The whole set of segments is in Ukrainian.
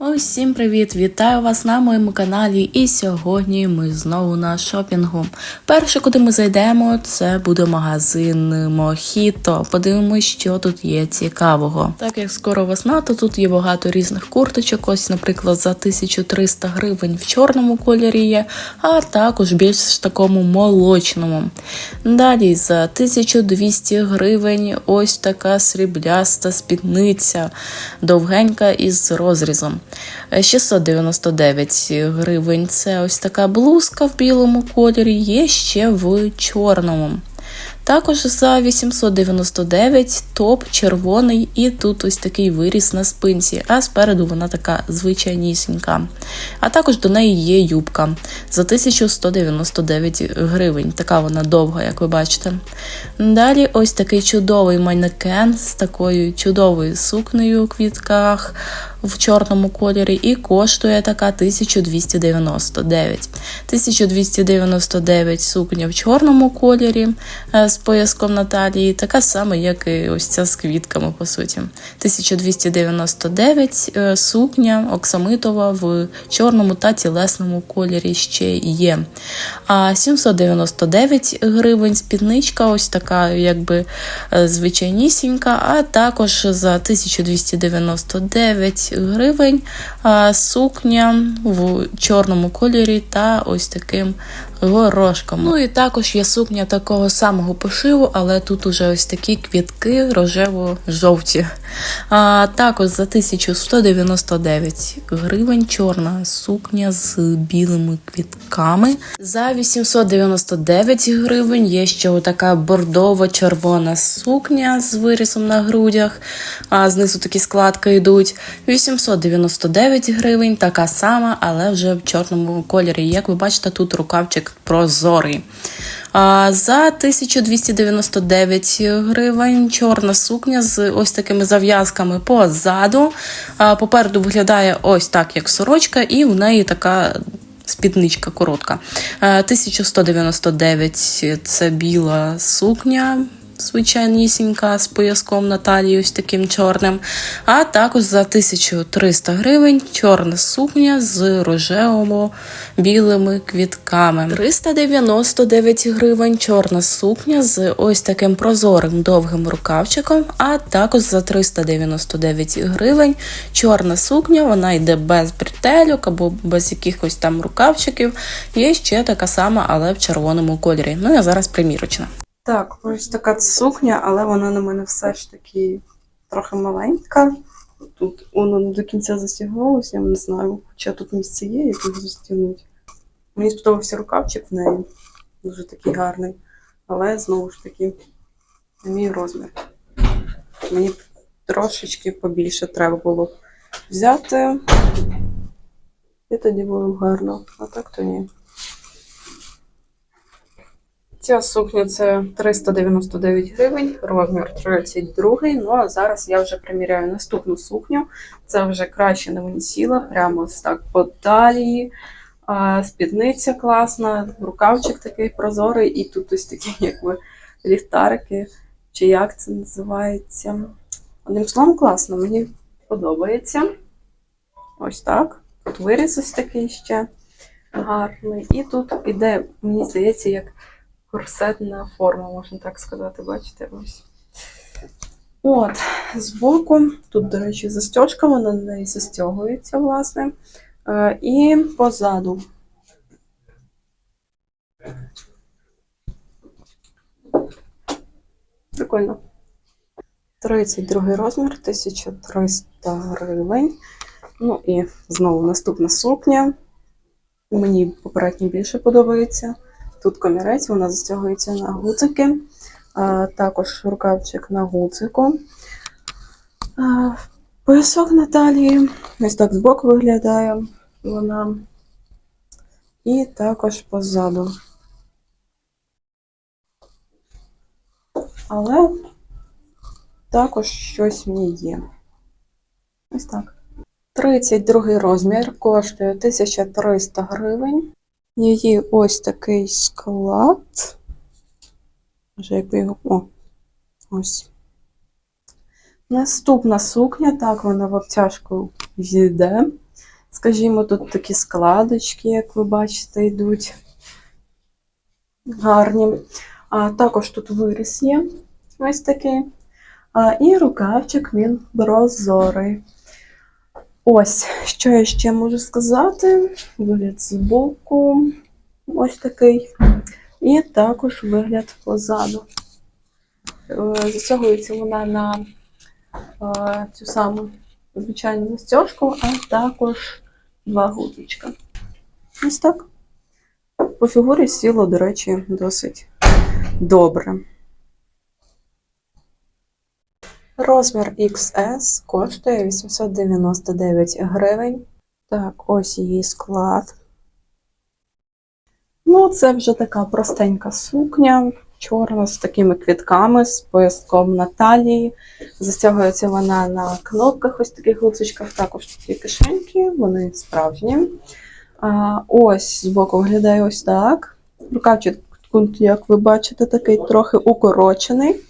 Усім привіт! Вітаю вас на моєму каналі. І сьогодні ми знову на шопінгу. Перше, куди ми зайдемо, це буде магазин Мохіто. Подивимось, що тут є цікавого. Так як скоро весна, то тут є багато різних курточок. Ось, наприклад, за 1300 гривень в чорному кольорі є, а також більш такому молочному. Далі за 1200 гривень ось така срібляста спідниця, довгенька із розрізом. 699 гривень це ось така блузка в білому кольорі, є ще в чорному. Також за 899 топ червоний, і тут ось такий виріс на спинці, а спереду вона така звичайнісінька. А також до неї є юбка за 1199 гривень. Така вона довга, як ви бачите. Далі ось такий чудовий манекен з такою чудовою сукнею у квітках в чорному кольорі, і коштує така 1299. 1299 сукня в чорному кольорі е, з пояском на талії, така сама, як і ось ця з квітками, по суті. 1299 е, сукня оксамитова в чорному та тілесному кольорі ще є. А 799 гривень спідничка, ось така, якби е, звичайнісінька, а також за 1299 гривень а, сукня в чорному кольорі та ось таким горошком. Ну і також є сукня такого самого пошиву, але тут уже ось такі квітки рожево-жовті. А також за 1199 гривень чорна сукня з білими квітками. За 899 гривень є ще така бордово-червона сукня з вирісом на грудях, а знизу такі складки йдуть. 899 гривень, така сама, але вже в чорному кольорі. Як ви бачите, тут рукавчик прозорий. А За 1299 гривень чорна сукня з ось такими зав'язками позаду. Попереду виглядає ось так, як сорочка, і в неї така. Спідничка коротка. Е, 1199 це біла сукня, звичайнісінька, з пояском на ось таким чорним. А також за 1300 гривень чорна сукня з рожево-білими квітками. 399 гривень чорна сукня з ось таким прозорим довгим рукавчиком. А також за 399 гривень чорна сукня, вона йде без бретельок або без якихось там рукавчиків. Є ще така сама, але в червоному кольорі. Ну, я зараз примірочна. Так, ось така сукня, але вона на мене все ж таки трохи маленька. Тут воно не до кінця застігнулося, я не знаю, хоча тут місце є, як його застігнути. Мені сподобався рукавчик в неї, дуже такий гарний. Але знову ж таки, не мій розмір. Мені трошечки побільше треба було взяти. І тоді було б гарно, а так то ні. Ця сукня це 399 гривень, розмір 32. Ну а зараз я вже приміряю наступну сукню. Це вже краще на мені сіла, прямо ось так по талії. Спідниця класна, рукавчик такий прозорий, і тут ось такі, якби ліхтарики, чи як це називається. Одним словом, класно, мені подобається. Ось так. Тут виріз ось такий ще гарний. І тут іде, мені здається, як корсетна форма, можна так сказати, бачите, ось. От, збоку, тут, до речі, застежка, вона на неї застягується, власне. Е, І позаду. Прикольно. 32 розмір, 1300 гривень. Ну і знову наступна сукня. Мені попередньо більше подобається. Тут комірець, вона застягується на гуцики, також рукавчик на гуцику. Поясок на ось так збоку виглядає вона. І також позаду. Але також щось в ній є. Ось так. 32 розмір коштує 1300 гривень. Її ось такий склад. Може, якби його. О, ось. Наступна сукня, так, вона в обтяжку йде. Скажімо, тут такі складочки, як ви бачите, йдуть гарні. А також тут виріс є ось такий. А, і рукавчик він прозорий. Ось, що я ще можу сказати. Вигляд збоку ось такий. І також вигляд позаду. Е, Застягується вона на е, цю саму звичайну застежку, а також два гудзичка. Ось так. По фігурі сіло, до речі, досить добре. Розмір XS коштує 899 гривень. Так, ось її склад. Ну, це вже така простенька сукня, чорна з такими квітками, з пояском на талії. Застягується вона на кнопках, ось таких гудзичках. Також є кишеньки, вони справжні. А, ось збоку виглядає ось так. Рукавчик, як ви бачите, такий трохи укорочений.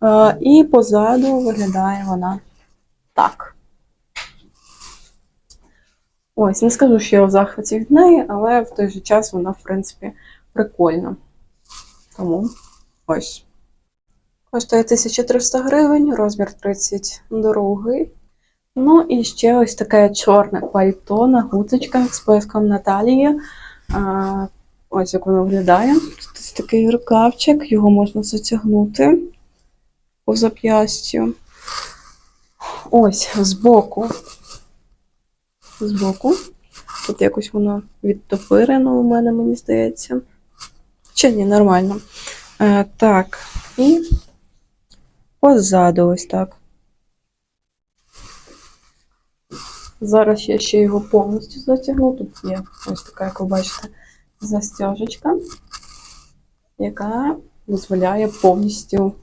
А, і позаду виглядає вона так. Ось, не скажу, що я в захваті від неї, але в той же час вона, в принципі, прикольна. Тому ось. Коштує 1300 гривень, розмір 32. Ну і ще ось таке чорне пальто на гудзичках з пояском на талії. А, ось як воно виглядає. Тут ось такий рукавчик, його можна затягнути по зап'ястю. Ось збоку. Збоку. Тут якось воно відтопирено у мене, мені здається. Чи ні, нормально. Е, так, і позаду ось так. Зараз я ще його повністю затягну. Тут є ось така, як ви бачите, застяжечка, яка дозволяє повністю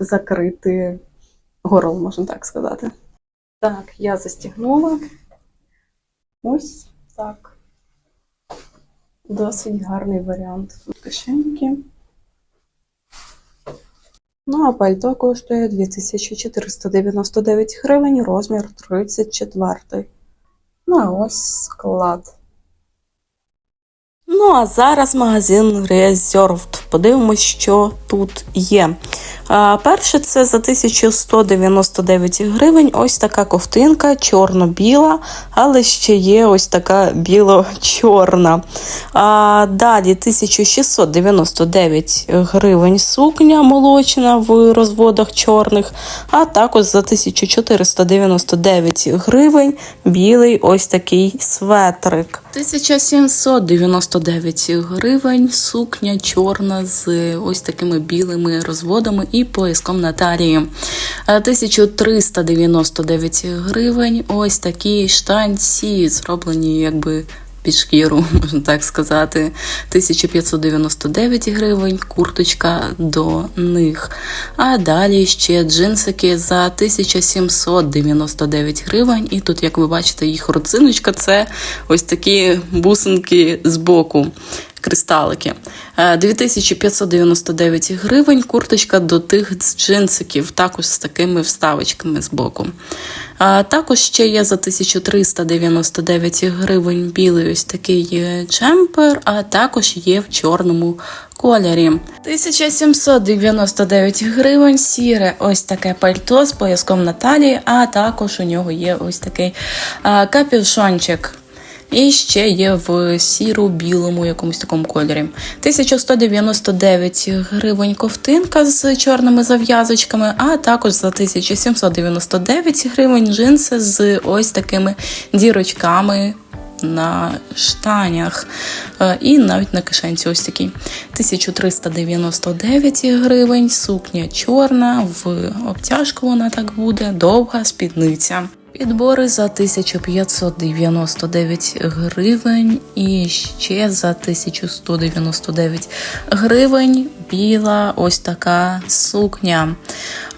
закрити горло, можна так сказати. Так, я застігнула. Ось так. Досить гарний варіант. Кишеньки. Ну, а пальто коштує 2499 гривень, розмір 34. Ну, а ось склад. Ну, а зараз магазин Reserved. Подивимось, що тут є. Перше, це за 1199 гривень. Ось така ковтинка, чорно-біла, але ще є ось така біло-чорна. Далі 1699 гривень сукня молочна в розводах чорних, а також за 1499 гривень білий ось такий светрик. 1799 гривень сукня чорна з ось такими білими розводами і пояском на талії. Е, 1399 гривень ось такі штанці, зроблені якби під шкіру, можна так сказати. 1599 гривень, курточка до них. А далі ще джинсики за 1799 гривень. І тут, як ви бачите, їх родзиночка це ось такі бусинки з боку. Кристалики. Е, 2599 гривень, курточка до тих джинсиків, також з такими вставочками з боку. А також ще є за 1399 гривень білий ось такий е, джемпер, а також є в чорному кольорі. 1799 гривень, сіре ось таке пальто з пояском на талії, а також у нього є ось такий капюшончик. І ще є в сіро-білому якомусь такому кольорі. 1199 гривень ковтинка з чорними зав'язочками, а також за 1799 гривень джинси з ось такими дірочками на штанях Е, і навіть на кишенці ось такий. 1399 гривень, сукня чорна, в обтяжку вона так буде, довга спідниця. Підбори за 1599 гривень і ще за 1199 гривень біла ось така сукня.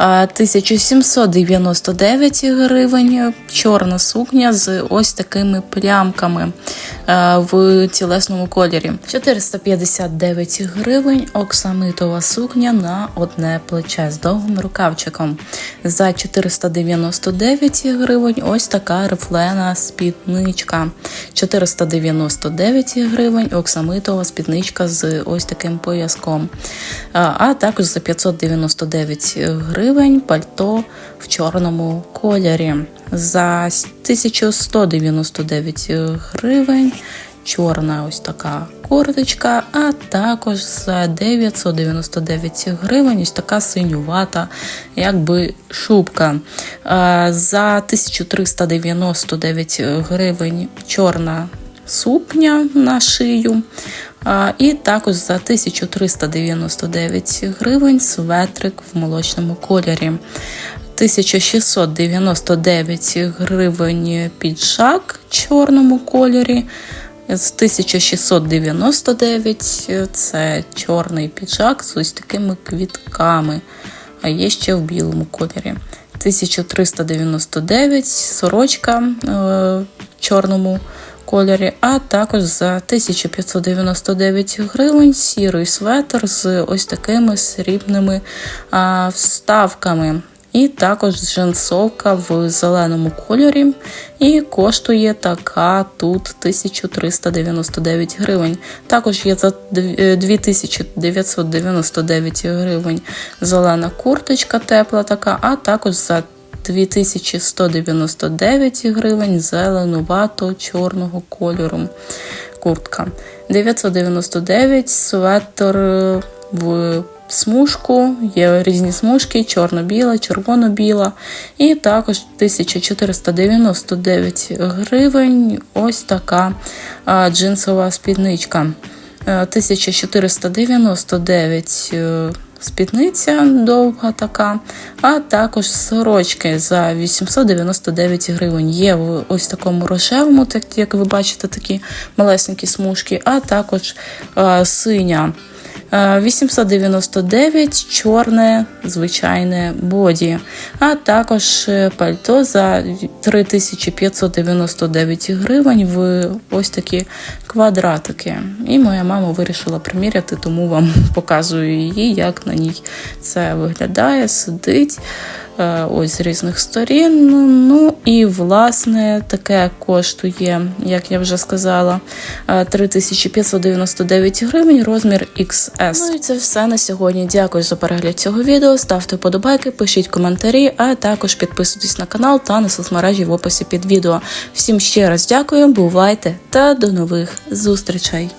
А, 1799 гривень. Чорна сукня з ось такими плямками в тілесному кольорі. 459 гривень. Оксамитова сукня на одне плече з довгим рукавчиком. За 499 гривень ось така рифлена спідничка. 499 гривень оксамитова спідничка з ось таким пояском. А також за 599 гривень пальто в чорному кольорі. За 1199 гривень чорна ось така курточка, а також за 999 гривень ось така синювата, якби шубка. За 1399 гривень чорна сукня на шию. І також за 1399 гривень светрик в молочному кольорі. 1699 гривень піджак в чорному кольорі. З 1699 це чорний піджак з ось такими квітками, а є ще в білому кольорі. 1399 сорочка е, в чорному кольорі, а також за 1599 гривень сірий светр з ось такими срібними а, вставками. І також джинсовка в зеленому кольорі. І коштує така тут 1399 гривень. Також є за 2999 гривень зелена курточка тепла така, а також за 2199 гривень зеленувато чорного кольору куртка. 999 светр в смужку, є різні смужки, чорно-біла, червоно-біла. І також 1499 гривень ось така а, джинсова спідничка. Е, 1499 е, спідниця довга така, а також сорочки за 899 гривень. Є в ось такому рожевому, так як ви бачите, такі малесенькі смужки, а також е, синя. Е, 899 чорне звичайне боді, а також е, пальто за 3599 гривень в ось такі квадратики. І моя мама вирішила приміряти, тому вам показую її, як на ній це виглядає, сидить. е, Ось з різних сторін. Ну і власне таке коштує, як я вже сказала, е, 3599 гривень, розмір XS. Ну і це все на сьогодні. Дякую за перегляд цього відео. Ставте подобайки, пишіть коментарі, а також підписуйтесь на канал та на соцмережі в описі під відео. Всім ще раз дякую, бувайте та до нових зустрічей!